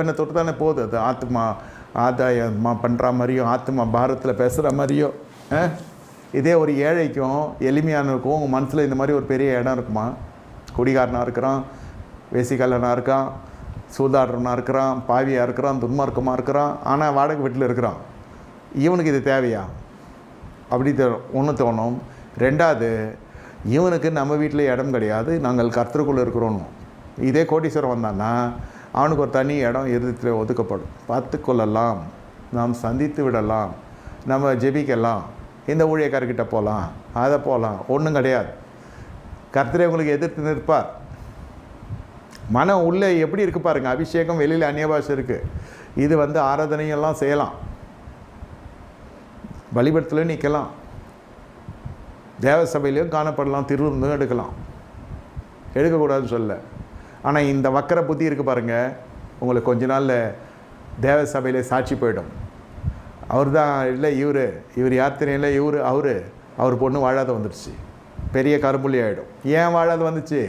பெண்ணை தொட்டு தானே போகுது? அது ஆத்மா ஆதாயமாக பண்ணுற மாதிரியும் ஆத்மா பாரத்தில் பேசுகிற மாதிரியும் ஆ? இதே ஒரு ஏழைக்கும் எளிமையானருக்கும் உங்கள் மனசில் இந்த மாதிரி ஒரு பெரிய இடம் இருக்குமா? குடிகாரனாக இருக்கிறான் வேசிக்காலனாக இருக்கான் சூதாடுறவனாக இருக்கிறான் பாவியாக இருக்கிறான் துன்மார்க்கமாக இருக்கிறான் ஆனால் வாடகை வீட்டில் இருக்கிறான். இவனுக்கு இது தேவையா? அப்படி ஒன்று தோணும். ரெண்டாவது இவனுக்கு நம்ம வீட்டில் இடம் கிடையாது. நாங்கள் கர்த்தருக்குள்ளே இருக்கிறோன்னு இதே கோட்டீஸ்வரம் வந்தான்னா அவனுக்கு ஒரு தனி இடம் இருதயத்தில் ஒதுக்கப்படும். பார்த்து கொள்ளலாம் நாம் சந்தித்து விடலாம். நம்ம ஜெபிக்கலாம். இந்த ஊழியக்காரர்கிட்ட போகலாம் அதை போகலாம் ஒன்றும் கிடையாது. கர்த்தரை உங்களுக்கு எதிர்த்து நிற்பார். மனம் உள்ளே எப்படி இருக்கு பாருங்க. அபிஷேகம் வெளியில் அந்நியபாஷம் இருக்குது இது வந்து ஆராதனையெல்லாம் செய்யலாம். வழிபடுத்தலையும் நிற்கலாம் தேவ சபையிலையும் காணப்படலாம். திருவிருந்தும் எடுக்கலாம். எடுக்கக்கூடாதுன்னு சொல்ல ஆனால் இந்த வக்கர புத்தி இருக்குது பாருங்கள் உங்களுக்கு கொஞ்ச நாளில் தேவ சபையில் சாட்சி போயிடும். அவர் தான் இல்லை இவர். இவர் யார் தெரியல இவர் அவர். அவர் பொண்ணு வாழாத வந்துடுச்சு பெரிய கரும்புள்ளி ஆகிடும் ஏன் வாழாத வந்துச்சு?